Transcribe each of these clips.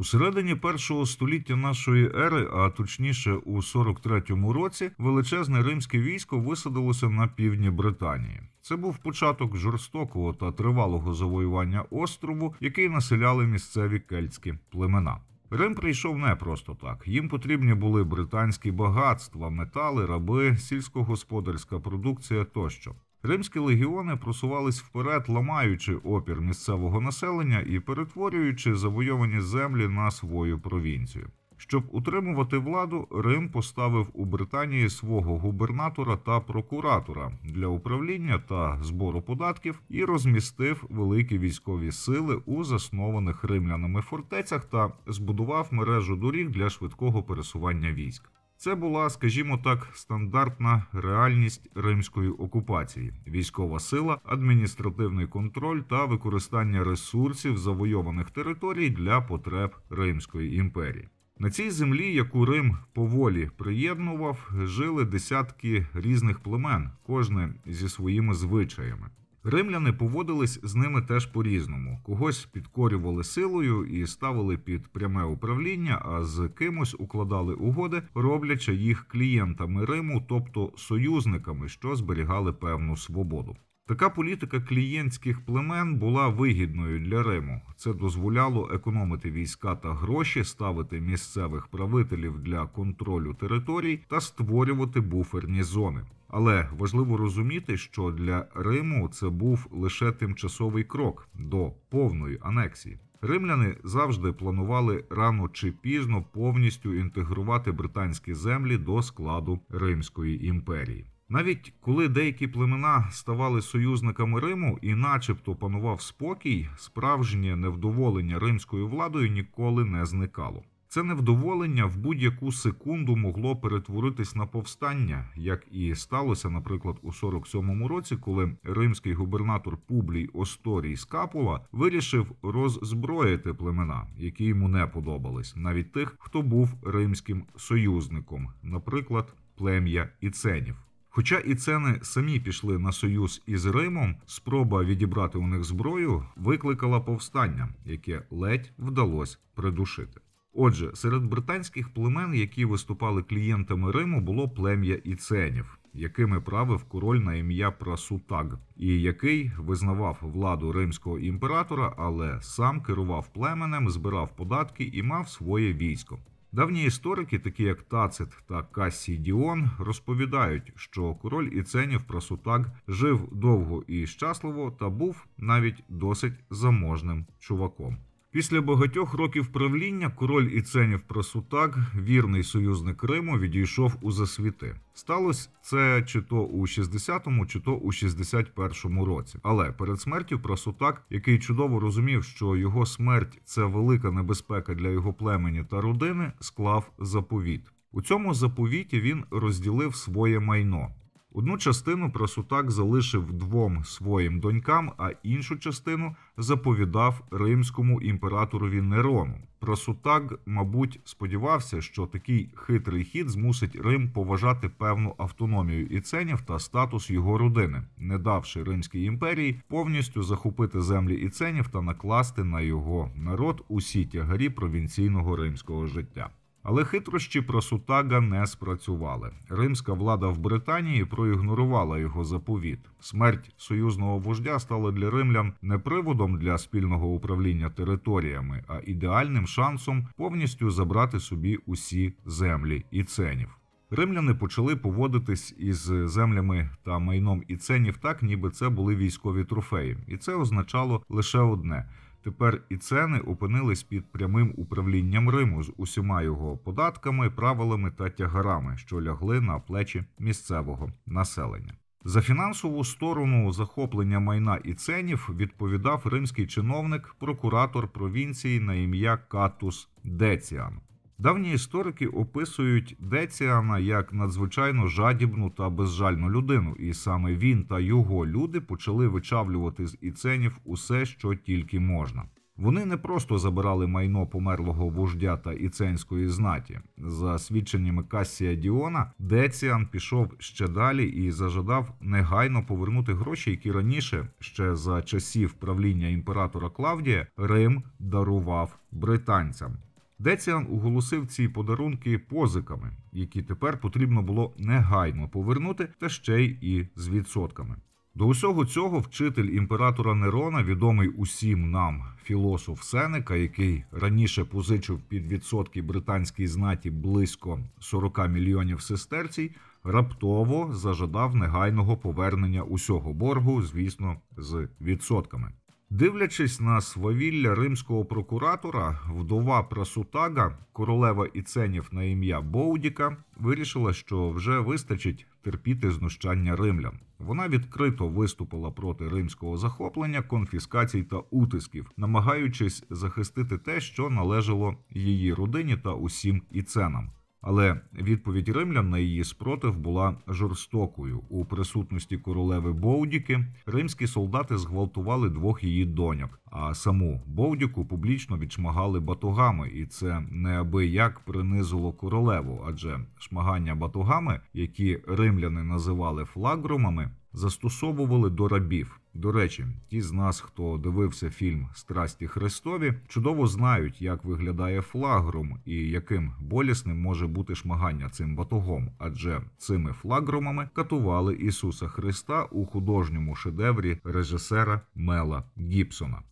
У середині першого століття нашої ери, а точніше у 43-му році, величезне римське військо висадилося на півдні Британії. Це був початок жорстокого та тривалого завоювання острову, який населяли місцеві кельтські племена. Рим прийшов не просто так. Їм потрібні були британські багатства, метали, раби, сільськогосподарська продукція тощо. Римські легіони просувались вперед, ламаючи опір місцевого населення і перетворюючи завойовані землі на свою провінцію. Щоб утримувати владу, Рим поставив у Британії свого губернатора та прокуратора для управління та збору податків і розмістив великі військові сили у заснованих римлянами фортецях та збудував мережу доріг для швидкого пересування військ. Це була, скажімо так, стандартна реальність римської окупації: військова сила, адміністративний контроль та використання ресурсів завойованих територій для потреб Римської імперії. На цій землі, яку Рим поволі приєднував, жили десятки різних племен, кожне зі своїми звичаями. Римляни поводились з ними теж по-різному. Когось підкорювали силою і ставили під пряме управління, а з кимось укладали угоди, роблячи їх клієнтами Риму, тобто союзниками, що зберігали певну свободу. Така політика клієнтських племен була вигідною для Риму. Це дозволяло економити війська та гроші, ставити місцевих правителів для контролю територій та створювати буферні зони. Але важливо розуміти, що для Риму це був лише тимчасовий крок до повної анексії. Римляни завжди планували рано чи пізно повністю інтегрувати британські землі до складу Римської імперії. Навіть коли деякі племена ставали союзниками Риму і, начебто, панував спокій, справжнє невдоволення римською владою ніколи не зникало. Це невдоволення в будь-яку секунду могло перетворитись на повстання, як і сталося, наприклад, у 47-му році, коли римський губернатор Публій Осторій Скапула вирішив роззброїти племена, які йому не подобались, навіть тих, хто був римським союзником, наприклад, плем'я іценів. Хоча іцени самі пішли на союз із Римом, спроба відібрати у них зброю викликала повстання, яке ледь вдалося придушити. Отже, серед британських племен, які виступали клієнтами Риму, було плем'я іценів, якими правив король на ім'я Прасутаг, і який визнавав владу римського імператора, але сам керував племенем, збирав податки і мав своє військо. Давні історики, такі як Тацит та Кассій Діон, розповідають, що король Іценів Прасутаг жив довго і щасливо та був навіть досить заможним чуваком. Після багатьох років правління король Іценів Прасутаг, вірний союзник Риму, відійшов у засвіти. Сталося це чи то у 60-му, чи то у 61-му році. Але перед смертю Прасутаг, який чудово розумів, що його смерть це велика небезпека для його племені та родини, склав заповіт. У цьому заповіті він розділив своє майно. Одну частину Прасутак залишив двом своїм донькам, а іншу частину заповідав римському імператорові Нерону. Прасутак, мабуть, сподівався, що такий хитрий хід змусить Рим поважати певну автономію іценів та статус його родини, не давши Римській імперії повністю захопити землі іценів та накласти на його народ усі тягарі провінційного римського життя. Але хитрощі Прасутага не спрацювали. Римська влада в Британії проігнорувала його заповіт. Смерть союзного вождя стала для римлян не приводом для спільного управління територіями, а ідеальним шансом повністю забрати собі усі землі іценів. Римляни почали поводитись із землями та майном іценів так, ніби це були військові трофеї, і це означало лише одне. Тепер і ціни опинились під прямим управлінням Риму з усіма його податками, правилами та тягарами, що лягли на плечі місцевого населення. За фінансову сторону захоплення майна і ценів відповідав римський чиновник, прокуратор провінції на ім'я Катус Деціан. Давні історики описують Деціана як надзвичайно жадібну та безжальну людину, і саме він та його люди почали вичавлювати з іценів усе, що тільки можна. Вони не просто забирали майно померлого вождя та іценської знаті. За свідченнями Кассія Діона, Деціан пішов ще далі і зажадав негайно повернути гроші, які раніше, ще за часів правління імператора Клавдія, Рим дарував британцям. Деціан оголосив ці подарунки позиками, які тепер потрібно було негайно повернути, та ще й і з відсотками. До усього цього вчитель імператора Нерона, відомий усім нам філософ Сенека, який раніше позичив під відсотки британській знаті близько 40 мільйонів сестерцій, раптово зажадав негайного повернення усього боргу, звісно, з відсотками. Дивлячись на свавілля римського прокуратора, вдова Прасутага, королева іценів на ім'я Боудіка, вирішила, що вже вистачить терпіти знущання римлян. Вона відкрито виступила проти римського захоплення, конфіскацій та утисків, намагаючись захистити те, що належало її родині та усім іценам. Але відповідь римлян на її спротив була жорстокою. У присутності королеви Боудіки римські солдати зґвалтували двох її доньок, а саму Боудіку публічно відшмагали батогами, і це неабияк принизило королеву, адже шмагання батогами, які римляни називали флагромами, застосовували до рабів. До речі, ті з нас, хто дивився фільм Страсті Христові, чудово знають, як виглядає флагром і яким болісним може бути шмагання цим батогом, адже цими флагромами катували Ісуса Христа у художньому шедеврі режисера Мела Гібсона.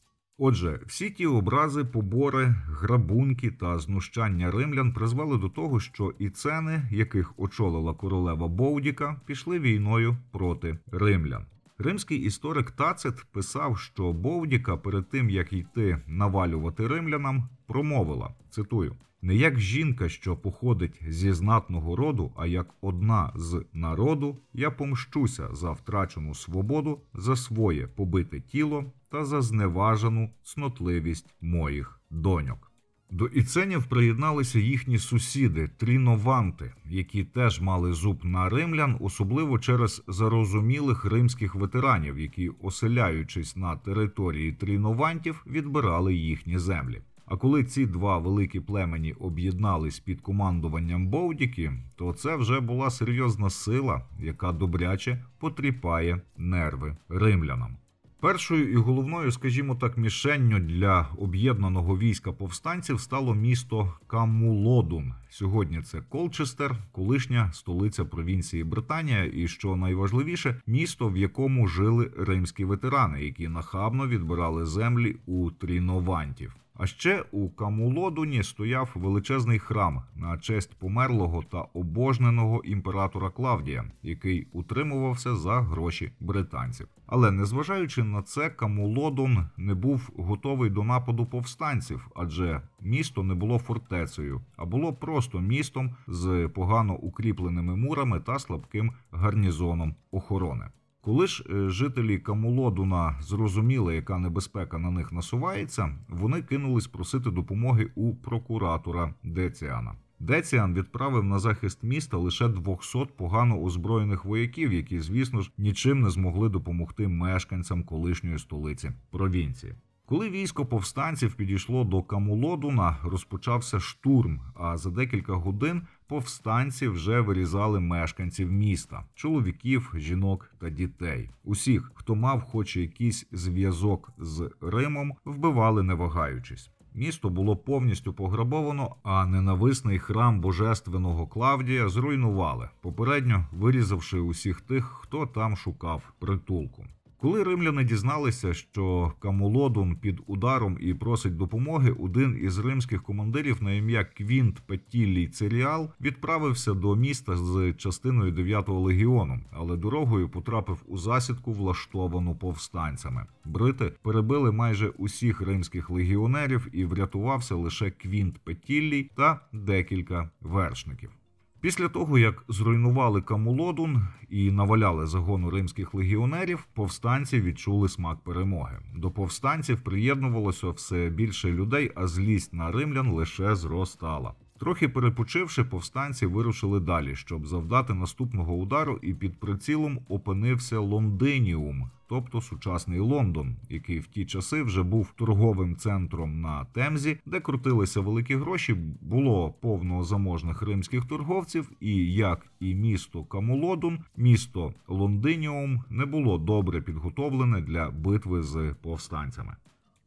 Отже, всі ті образи, побори, грабунки та знущання римлян призвели до того, що іцени, яких очолила королева Боудіка, пішли війною проти римлян. Римський історик Тацит писав, що Боудіка перед тим як йти навалювати римлянам, промовила цитую: не як жінка, що походить зі знатного роду, а як одна з народу, я помщуся за втрачену свободу, за своє побите тіло та за зневажену цнотливість моїх доньок. До іценів приєдналися їхні сусіди трінованти, які теж мали зуб на римлян, особливо через зарозумілих римських ветеранів, які, оселяючись на території тріновантів, відбирали їхні землі. А коли ці два великі племені об'єднались під командуванням Боудіки, то це вже була серйозна сила, яка добряче потріпає нерви римлянам. Першою і головною, скажімо так, мішенню для об'єднаного війська повстанців стало місто Камулодун. Сьогодні це Колчестер, колишня столиця провінції Британія, і що найважливіше, місто, в якому жили римські ветерани, які нахабно відбирали землі у тріновантів. А ще у Камулодуні стояв величезний храм на честь померлого та обожненого імператора Клавдія, який утримувався за гроші британців. Але незважаючи на це, Камулодун не був готовий до нападу повстанців, адже місто не було фортецею, а було просто містом з погано укріпленими мурами та слабким гарнізоном охорони. Коли ж е, жителі Камулодуна зрозуміли, яка небезпека на них насувається, вони кинулись просити допомоги у прокуратора Деціана. Деціан відправив на захист міста лише 200 погано озброєних вояків, які, звісно ж, нічим не змогли допомогти мешканцям колишньої столиці провінції. Коли військо повстанців підійшло до Камулодуна, розпочався штурм. А за декілька годин повстанці вже вирізали мешканців міста: чоловіків, жінок та дітей. Усіх, хто мав хоч якийсь зв'язок з Римом, вбивали не вагаючись. Місто було повністю пограбовано, а ненависний храм божественного Клавдія зруйнували, попередньо вирізавши усіх тих, хто там шукав притулку. Коли римляни дізналися, що Камулодун під ударом і просить допомоги, один із римських командирів на ім'я Квінт Петіллій Церіал відправився до міста з частиною 9-го легіону, але дорогою потрапив у засідку, влаштовану повстанцями. Брити перебили майже усіх римських легіонерів і врятувався лише Квінт Петіллій та декілька вершників. Після того, як зруйнували Камулодун і наваляли загону римських легіонерів, повстанці відчули смак перемоги. До повстанців приєднувалося все більше людей, а злість на римлян лише зростала. Трохи перепочивши, повстанці вирушили далі, щоб завдати наступного удару, і під прицілом опинився Лондиніум, тобто сучасний Лондон, який в ті часи вже був торговим центром на Темзі, де крутилися великі гроші, було повно заможних римських торговців, і як і місто Камулодун, місто Лондиніум не було добре підготовлене для битви з повстанцями.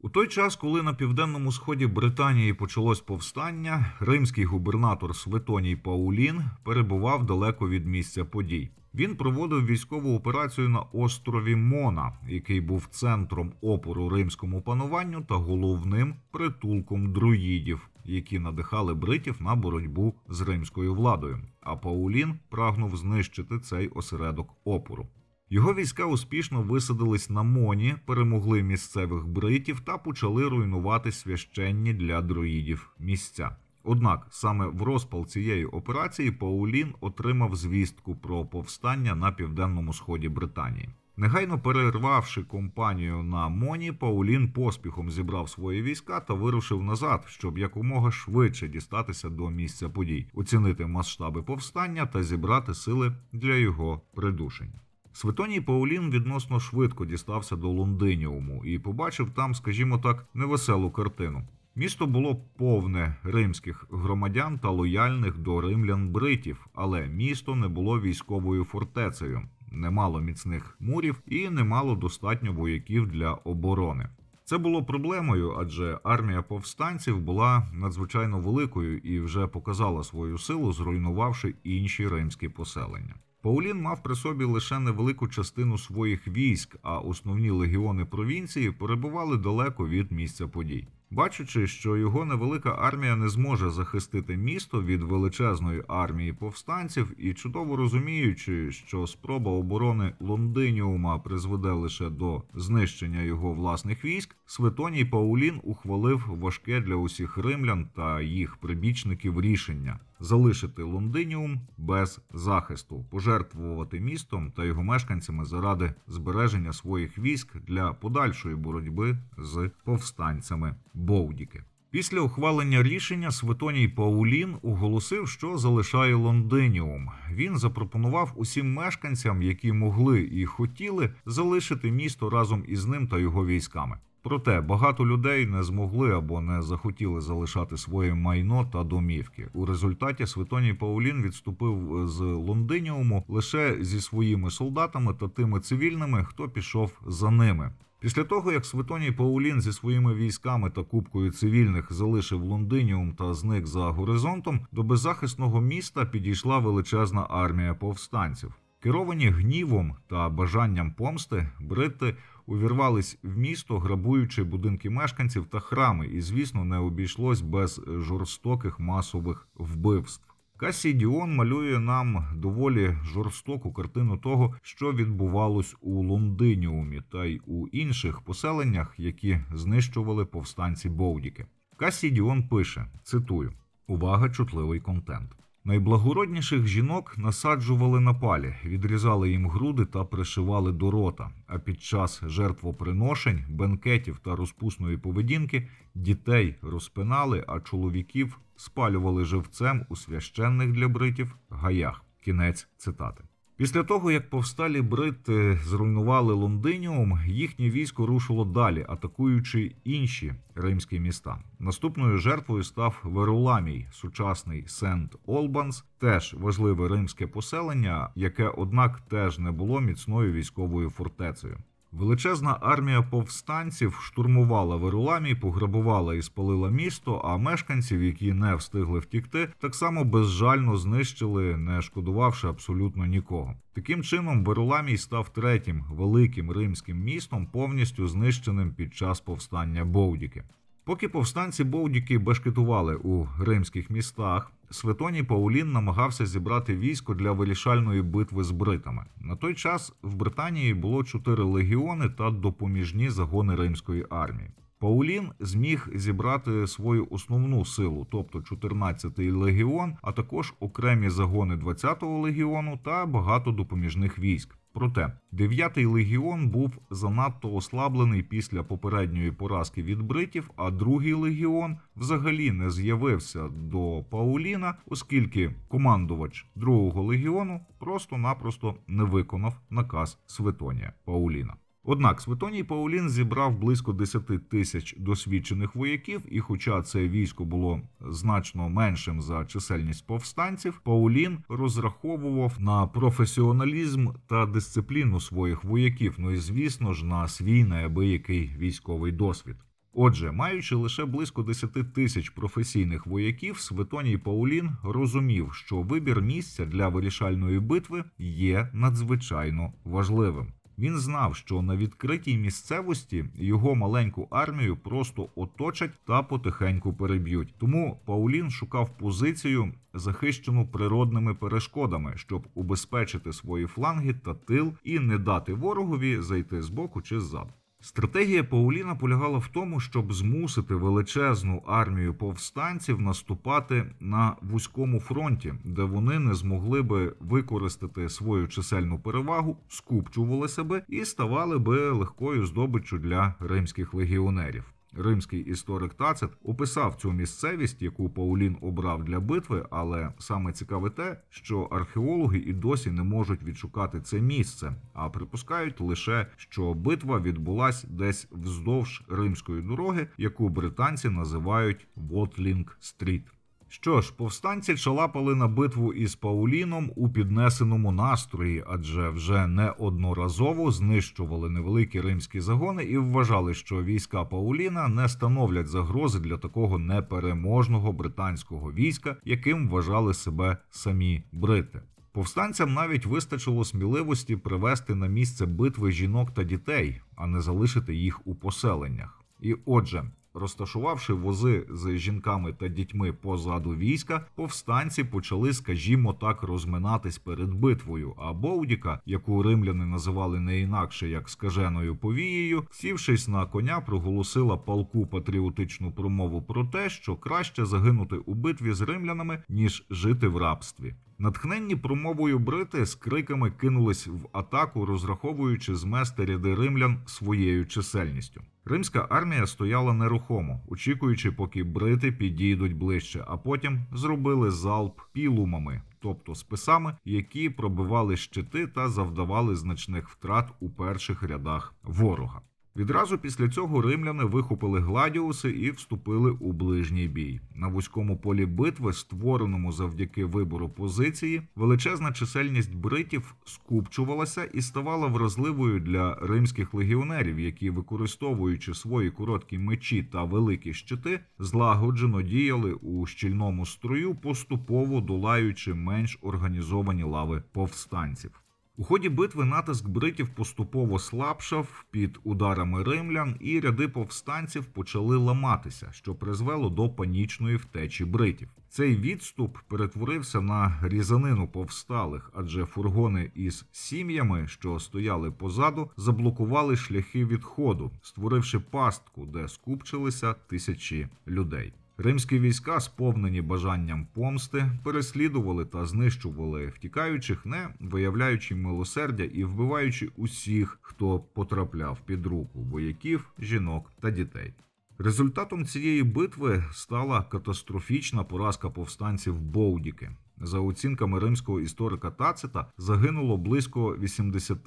У той час, коли на південному сході Британії почалось повстання, римський губернатор Светоній Паулін перебував далеко від місця подій. Він проводив військову операцію на острові Мона, який був центром опору римському пануванню та головним притулком друїдів, які надихали бритів на боротьбу з римською владою. А Паулін прагнув знищити цей осередок опору. Його війська успішно висадились на Моні, перемогли місцевих бритів та почали руйнувати священні для друїдів місця. Однак саме в розпал цієї операції Паулін отримав звістку про повстання на південному сході Британії. Негайно перервавши компанію на Моні, Паулін поспіхом зібрав свої війська та вирушив назад, щоб якомога швидше дістатися до місця подій, оцінити масштаби повстання та зібрати сили для його придушення. Светоній Паулін відносно швидко дістався до Лондиніуму і побачив там, скажімо так, невеселу картину. Місто було повне римських громадян та лояльних до римлян бритів, але місто не було військовою фортецею, не мало міцних мурів і не мало достатньо вояків для оборони. Це було проблемою, адже армія повстанців була надзвичайно великою і вже показала свою силу, зруйнувавши інші римські поселення. Паулін мав при собі лише невелику частину своїх військ, а основні легіони провінції перебували далеко від місця подій. Бачачи, що його невелика армія не зможе захистити місто від величезної армії повстанців, і чудово розуміючи, що спроба оборони Лондиніума призведе лише до знищення його власних військ, Светоній Паулін ухвалив важке для усіх римлян та їх прибічників рішення залишити Лондиніум без захисту, пожертвувати містом та його мешканцями заради збереження своїх військ для подальшої боротьби з повстанцями Боудіки. Після ухвалення рішення Светоній Паулін оголосив, що залишає Лондиніум. Він запропонував усім мешканцям, які могли і хотіли, залишити місто разом із ним та його військами. Проте багато людей не змогли або не захотіли залишати своє майно та домівки. У результаті Светоній Паулін відступив з Лондиніуму лише зі своїми солдатами та тими цивільними, хто пішов за ними. Після того, як Светоній Паулін зі своїми військами та купкою цивільних залишив Лондиніум та зник за горизонтом, до беззахисного міста підійшла величезна армія повстанців. Керовані гнівом та бажанням помсти, брити увірвались в місто, грабуючи будинки мешканців та храми, і, звісно, не обійшлось без жорстоких масових вбивств. Касій Діон малює нам доволі жорстоку картину того, що відбувалось у Лондиніумі та й у інших поселеннях, які знищували повстанці Боудіки. Касідіон пише: цитую: Увага, чутливий контент. Найблагородніших жінок насаджували на палі, відрізали їм груди та пришивали до рота. А під час жертвоприношень, бенкетів та розпусної поведінки дітей розпинали, а чоловіків спалювали живцем у священних для бритів гаях. Кінець цитати. Після того, як повсталі брити зруйнували Лондиніум, їхнє військо рушило далі, атакуючи інші римські міста. Наступною жертвою став Веруламій, сучасний Сент Олбанс, теж важливе римське поселення, яке, однак, теж не було міцною військовою фортецею. Величезна армія повстанців штурмувала Веруламій, пограбувала і спалила місто. А мешканців, які не встигли втікти, так само безжально знищили, не шкодувавши абсолютно нікого. Таким чином, Веруламій став третім великим римським містом, повністю знищеним під час повстання Боудіки. Поки повстанці Боудіки бешкетували у римських містах, Светоній Паулін намагався зібрати військо для вирішальної битви з бритами. На той час в Британії було чотири легіони та допоміжні загони римської армії. Паулін зміг зібрати свою основну силу, тобто 14-й легіон, а також окремі загони 20-го легіону та багато допоміжних військ. Проте 9-й легіон був занадто ослаблений після попередньої поразки від бритів, а другий легіон взагалі не з'явився до Пауліна, оскільки командувач другого легіону просто-напросто не виконав наказ Светонія Пауліна. Однак Светоній Паулін зібрав близько 10 тисяч досвідчених вояків, і хоча це військо було значно меншим за чисельність повстанців, Паулін розраховував на професіоналізм та дисципліну своїх вояків. Ну і звісно ж на свій неабиякий військовий досвід. Отже, маючи лише близько 10 тисяч професійних вояків, Светоній Паулін розумів, що вибір місця для вирішальної битви є надзвичайно важливим. Він знав, що на відкритій місцевості його маленьку армію просто оточать та потихеньку переб'ють. Тому Паулін шукав позицію, захищену природними перешкодами, щоб убезпечити свої фланги та тил і не дати ворогові зайти з боку чи ззаду. Стратегія Пауліна полягала в тому, щоб змусити величезну армію повстанців наступати на вузькому фронті, де вони не змогли би використати свою чисельну перевагу, скупчували би і ставали би легкою здобиччю для римських легіонерів. Римський історик Тацит описав цю місцевість, яку Паулін обрав для битви, але саме цікаве те, що археологи і досі не можуть відшукати це місце, а припускають лише, що битва відбулась десь вздовж римської дороги, яку британці називають Вотлінг Стріт. Що ж, повстанці чалапали на битву із Пауліном у піднесеному настрої, адже вже неодноразово знищували невеликі римські загони і вважали, що війська Пауліна не становлять загрози для такого непереможного британського війська, яким вважали себе самі брити. Повстанцям навіть вистачило сміливості привести на місце битви жінок та дітей, а не залишити їх у поселеннях. І отже, розташувавши вози з жінками та дітьми позаду війська, повстанці почали, скажімо так, розминатись перед битвою. А Боудіка, яку римляни називали не інакше як скаженою повією, сівшись на коня, проголосила палку патріотичну промову про те, що краще загинути у битві з римлянами ніж жити в рабстві. Натхненні промовою брити з криками кинулись в атаку, розраховуючи змести ряди римлян своєю чисельністю. Римська армія стояла нерухомо, очікуючи, поки брити підійдуть ближче, а потім зробили залп пілумами, тобто списами, які пробивали щити та завдавали значних втрат у перших рядах ворога. Відразу після цього римляни вихопили гладіуси і вступили у ближній бій. На вузькому полі битви, створеному завдяки вибору позиції, величезна чисельність бритів скупчувалася і ставала вразливою для римських легіонерів, які, використовуючи свої короткі мечі та великі щити, злагоджено діяли у щільному строю, поступово долаючи менш організовані лави повстанців. У ході битви натиск бритів поступово слабшав під ударами римлян, і ряди повстанців почали ламатися, що призвело до панічної втечі бритів. Цей відступ перетворився на різанину повсталих, адже фургони із сім'ями, що стояли позаду, заблокували шляхи відходу, створивши пастку, де скупчилися тисячі людей. Римські війська, сповнені бажанням помсти, переслідували та знищували втікаючих, не виявляючи милосердя і вбиваючи усіх, хто потрапляв під руку вояків, жінок та дітей. Результатом цієї битви стала катастрофічна поразка повстанців Боудіки. За оцінками римського історика Тацита загинуло близько 80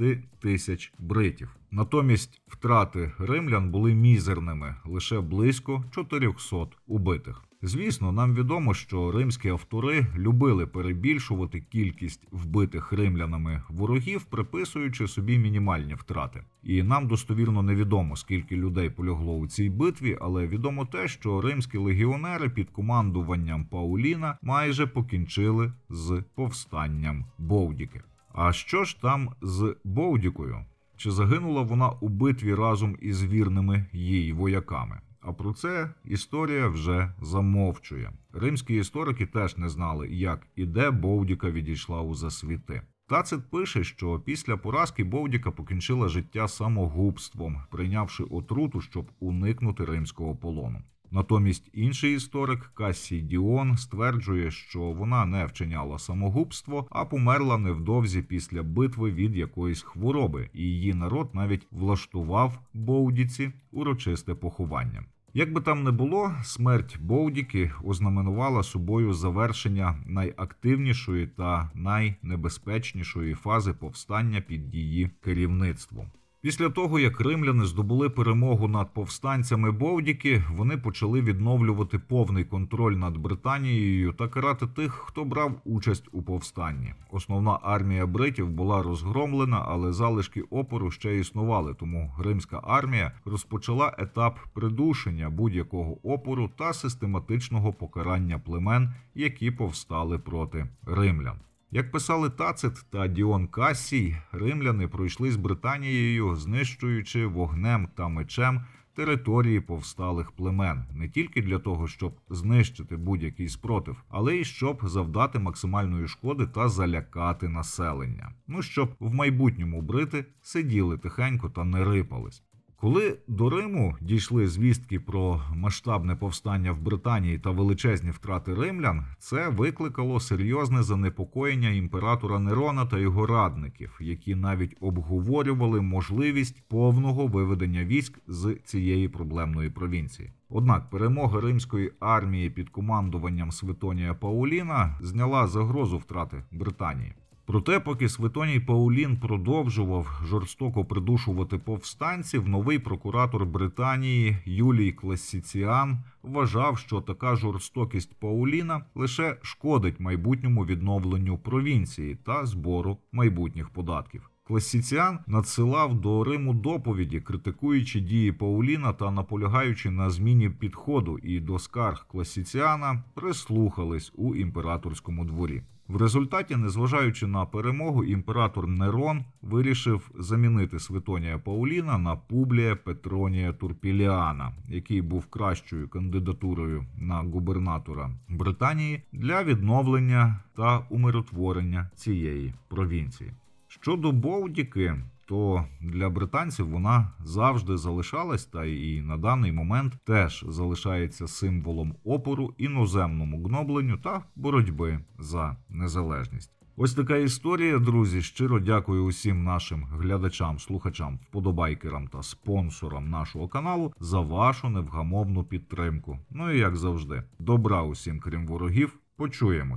тисяч бритів. Натомість втрати римлян були мізерними лише близько 400 убитих. Звісно, нам відомо, що римські автори любили перебільшувати кількість вбитих римлянами ворогів, приписуючи собі мінімальні втрати. І нам достовірно невідомо, скільки людей полягло у цій битві, але відомо те, що римські легіонери під командуванням Пауліна майже покінчили з повстанням Боудіки. А що ж там з Боудікою? Чи загинула вона у битві разом із вірними їй вояками? А про це історія вже замовчує. Римські історики теж не знали, як і де Боудіка відійшла у засвіти. Тацит пише, що після поразки Бовдіка покінчила життя самогубством, прийнявши отруту, щоб уникнути римського полону. Натомість інший історик Кассій Діон стверджує, що вона не вчиняла самогубство, а померла невдовзі після битви від якоїсь хвороби, і її народ навіть влаштував Боудіці урочисте поховання. Як би там не було, смерть Боудіки ознаменувала собою завершення найактивнішої та найнебезпечнішої фази повстання під її керівництвом. Після того, як римляни здобули перемогу над повстанцями Бовдіки, вони почали відновлювати повний контроль над Британією та карати тих, хто брав участь у повстанні. Основна армія бритів була розгромлена, але залишки опору ще існували. Тому римська армія розпочала етап придушення будь-якого опору та систематичного покарання племен, які повстали проти римлян. Як писали Тацит та Діон Кассій, римляни пройшли з Британією, знищуючи вогнем та мечем території повсталих племен, не тільки для того, щоб знищити будь-який спротив, але й щоб завдати максимальної шкоди та залякати населення. Ну щоб в майбутньому брити сиділи тихенько та не рипались. Коли до Риму дійшли звістки про масштабне повстання в Британії та величезні втрати римлян, це викликало серйозне занепокоєння імператора Нерона та його радників, які навіть обговорювали можливість повного виведення військ з цієї проблемної провінції. Однак перемога римської армії під командуванням Свитонія Пауліна зняла загрозу втрати Британії. Проте, поки Свитоній Паулін продовжував жорстоко придушувати повстанців, новий прокуратор Британії Юлій Класіціан вважав, що така жорстокість Пауліна лише шкодить майбутньому відновленню провінції та збору майбутніх податків. Класіціан надсилав до Риму доповіді, критикуючи дії Пауліна та наполягаючи на зміні підходу, і до скарг Класіціана прислухались у імператорському дворі. В результаті, незважаючи на перемогу, імператор Нерон вирішив замінити Свитонія Пауліна на Публія Петронія Турпіліана, який був кращою кандидатурою на губернатора Британії для відновлення та умиротворення цієї провінції. Щодо Бовдіки, то для британців вона завжди залишалась, та і на даний момент теж залишається символом опору іноземному гнобленню та боротьби за незалежність. Ось така історія, друзі. Щиро дякую усім нашим глядачам, слухачам, вподобайкерам та спонсорам нашого каналу за вашу невгамовну підтримку. Ну і як завжди, добра усім, крім ворогів. Почуємось.